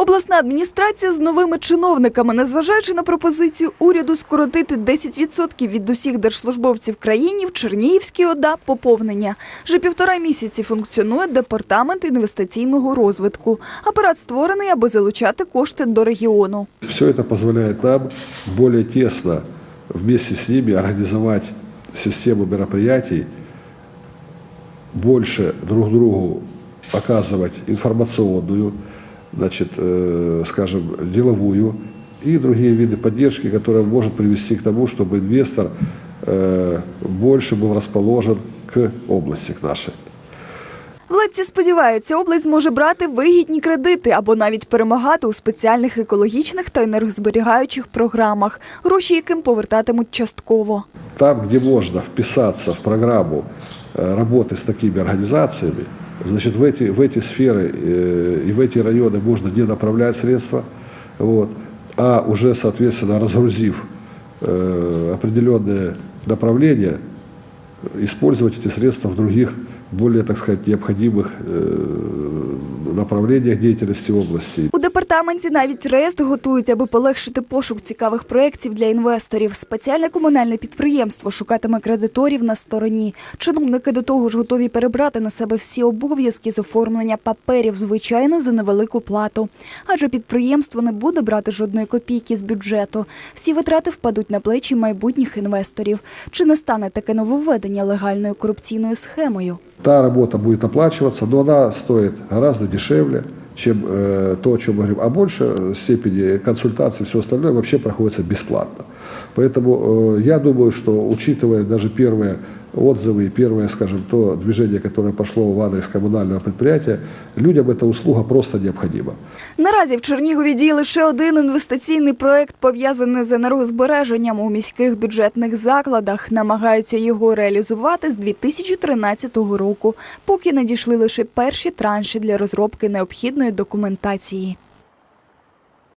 Обласна адміністрація з новими чиновниками, незважаючи на пропозицію уряду скоротити 10% від усіх держслужбовців країні, в Чернігівській ОДА поповнення. Вже півтора місяці функціонує департамент інвестиційного розвитку. Апарат створений, аби залучати кошти до регіону. Все это позволяет нам более тесно вместе с ними организовать систему мероприятий, больше друг другу оказывать информационную, значит, э, скажем, деловую и другие виды поддержки, которые может привести к тому, чтобы инвестор э, больше был расположен к области к нашей. Владці сподіваються, область зможе брати вигідні кредити або навіть перемагати у спеціальних екологічних та енергозберігаючих програмах, гроші яким повертатимуть частково. Там, где можно вписаться в программу э, работы с такими организациями, Значит, в эти, в эти сферы э, и в эти районы можно не направлять средства, вот, а уже, соответственно, разгрузив э, определенные направления, использовать эти средства в других, более, так сказать, необходимых э, направлениях деятельности области. Департаменті навіть реєстр готують, аби полегшити пошук цікавих проєктів для інвесторів. Спеціальне комунальне підприємство шукатиме кредиторів на стороні. Чиновники до того ж готові перебрати на себе всі обов'язки з оформлення паперів, звичайно, за невелику плату. Адже підприємство не буде брати жодної копійки з бюджету. Всі витрати впадуть на плечі майбутніх інвесторів. Чи не стане таке нововведення легальною корупційною схемою? Та работа будет оплачиваться, но она стоит гораздо дешевле, чем э, то, о чем мы говорим. А больше степени консультаций, все остальное вообще проходится бесплатно. Поэтому э, я думаю, что учитывая даже первые отзывы и первое, скажем, то движение, которое пошло в адрес коммунального предприятия, людям эта услуга просто необходима. Наразі в Чернігові діє лише один інвестиційний проект, пов'язаний з енергозбереженням у міських бюджетних закладах. Намагаються його реалізувати з 2013 року, поки надійшли лише перші транші для розробки необхідної документації.